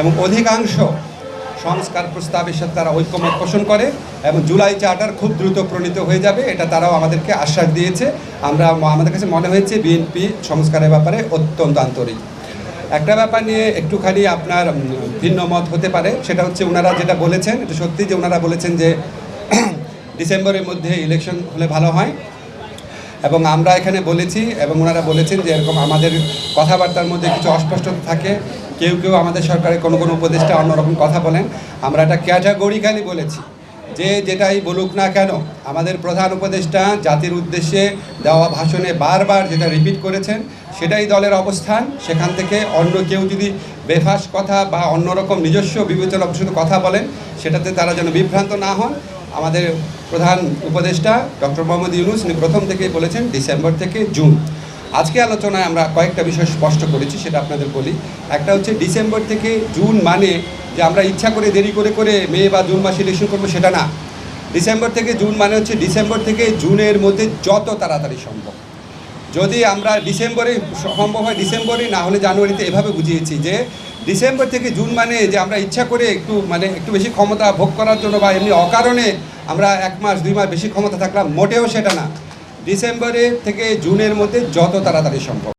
এবং অধিকাংশ সংস্কার প্রস্তাবের সাথে তারা ঐক্যমত পোষণ করে এবং জুলাই চার্টার খুব দ্রুত প্রণীত হয়ে যাবে, এটা তারাও আমাদেরকে আশ্বাস দিয়েছে। আমরা আমাদের কাছে মনে হয়েছে বিএনপি সংস্কারের ব্যাপারে অত্যন্ত আন্তরিক। একটা ব্যাপার নিয়ে একটুখানি আপনার ভিন্ন মত হতে পারে, সেটা হচ্ছে ওনারা যেটা বলেছেন, এটা সত্যি যে ওনারা বলেছেন যে ডিসেম্বরের মধ্যে ইলেকশন হলে ভালো হয়। এবং আমরা এখানে বলেছি, এবং ওনারা বলেছেন যে এরকম আমাদের কথাবার্তার মধ্যে কিছু অস্পষ্টতা থাকে। কেউ কেউ আমাদের সরকারের কোনো কোনো উপদেষ্টা অন্যরকম কথা বলেন। আমরা এটা ক্যাটাগরিক্যালি বলেছি যে যেটাই বলুক না কেন, আমাদের প্রধান উপদেষ্টা জাতির উদ্দেশ্যে দেওয়া ভাষণে বারবার যেটা রিপিট করেছেন, সেটাই দলের অবস্থান। সেখান থেকে অন্য কেউ যদি বেফাস কথা বা অন্যরকম নিজস্ব বিবেচনা শুধু কথা বলেন, সেটাতে তারা যেন বিভ্রান্ত না হন। আমাদের প্রধান উপদেষ্টা ডক্টর মোহাম্মদ ইউনুস, উনি প্রথম থেকেই বলেছেন, ডিসেম্বর থেকে জুন। আজকে আলোচনায় আমরা কয়েকটা বিষয় স্পষ্ট করেছি, সেটা আপনাদের বলি। একটা হচ্ছে ডিসেম্বর থেকে জুন মানে যে আমরা ইচ্ছা করে দেরি করে করে মে বা জুন মাসে ইলেকশন করব, সেটা না। ডিসেম্বর থেকে জুন মানে হচ্ছে ডিসেম্বর থেকে জুনের মধ্যে যত তাড়াতাড়ি সম্ভব। যদি আমরা ডিসেম্বরে সম্ভব হয় ডিসেম্বরে, না হলে জানুয়ারিতে এভাবে বুঝিয়েছি যে ডিসেম্বর থেকে জুন মানে যে আমরা ইচ্ছা করে একটু মানে একটু বেশি ক্ষমতা ভোগ করার জন্য বা এমনি অকারণে আমরা এক মাস, দুই মাস বেশি ক্ষমতা থাকলাম, মোটেও সেটা না। ডিসেম্বরে থেকে জুনের মধ্যে যত তাড়াতাড়ি সম্ভব।